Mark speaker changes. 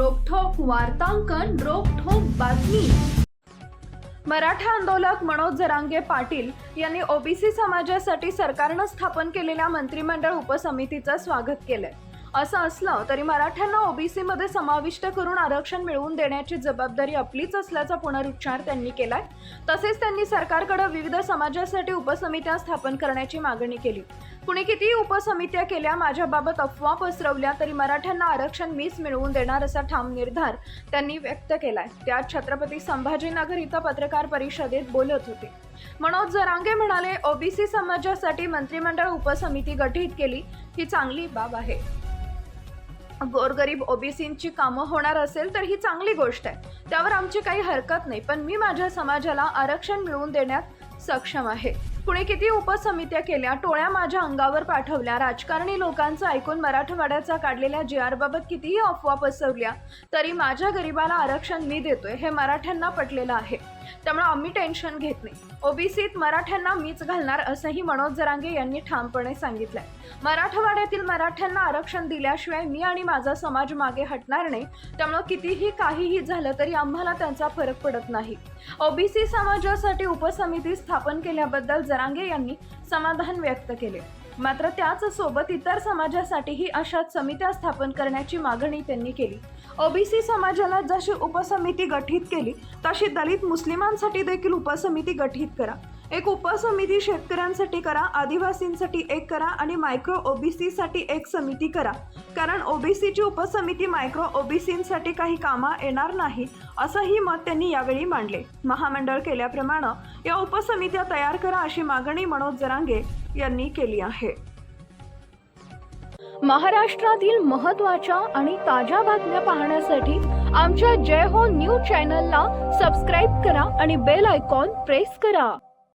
Speaker 1: वार्तांकन रोखोक बातमी. मराठा आंदोलक मनोज जरांगे पाटील यांनी ओबीसी समाजासाठी सरकारनं स्थापन केलेल्या मंत्रिमंडळ उपसमितीचं स्वागत केलंय. असं असलं तरी मराठ्यांना ओबीसीमध्ये समाविष्ट करून आरक्षण मिळवून देण्याची जबाबदारी आपलीच असल्याचा पुनरुच्चार त्यांनी केलाय. तसेच त्यांनी सरकारकडे विविध समाजासाठी उपसमित्या स्थापन करण्याची मागणी केली. कुणी कितीही उपसमित्या केल्या माझ्याबाबत अफवा पसरवल्या तरी मराठ्यांना आरक्षण मीच मिळवून देणार असा ठाम निर्धार त्यांनी व्यक्त केलाय. त्यात छत्रपती संभाजीनगर इथं पत्रकार परिषदेत बोलत होते. मनोज जरांगे म्हणाले ओबीसी समाजासाठी मंत्रिमंडळ उपसमिती गठीत केली ही चांगली बाब आहे. गोरगरीब ओबीसींची कामं होणार असेल तर ही चांगली गोष्ट आहे. त्यावर आमची काही हरकत नाही पण मी माझ्या समाजाला आरक्षण मिळवून देण्यात सक्षम आहे. कुणी किती उपसमित्या केल्या टोळ्या माझ्या अंगावर पाठवल्या राजकारणी लोकांचं ऐकून मराठवाड्याचा काढलेल्या जी आरबाबत कितीही अफवा पसरवल्या तरी माझ्या गरिबाला आरक्षण मी देतोय हे मराठ्यांना पटलेलं आहे. त्यामुळे आम्ही टेन्शन घेत नाही. ओबीसीत मराठ्यांना मीच घालणार असंही मनोज जरांगे यांनी ठामपणे सांगितलंय. मराठवाड्यातील मराठ्यांना आरक्षण दिल्याशिवाय मी आणि माझा समाज मागे हटणार नाही त्यामुळं कितीही काहीही झालं तरी आम्हाला त्यांचा फरक पडत नाही. ओबीसी समाजासाठी उपसमिती स्थापन केल्याबद्दल जरांगे यांनी समाधान व्यक्त केले. मात्र त्याच सोबत इतर समाजासाठीही अशाच समित्या स्थापन करण्याची मागणी त्यांनी केली. ओबीसी समाजाला जशी उपसमिती गठीत केली तशी दलित मुस्लिमांसाठी देखील उपसमिती गठीत करा. एक उपसमिती शेतकऱ्यांसाठी करा आदिवासींसाठी एक करा आणि मायक्रो ओबीसीसाठी एक समिती करा. कारण ओबीसीची उपसमिती मायक्रो ओबीसींसाठी काही कामा येणार नाही असंही मत त्यांनी यावेळी मांडले. महामंडळ केल्याप्रमाणे या उपसमित्या तयार करा अशी मागणी मनोज जरांगे यांनी केली आहे. महाराष्ट्रातील महत्त्वाच्या आणि ताज्या बातम्या पाहण्यासाठी आमच्या जय हो न्यूज चॅनलला सबस्क्राईब करा आणि बेल आयकॉन प्रेस करा.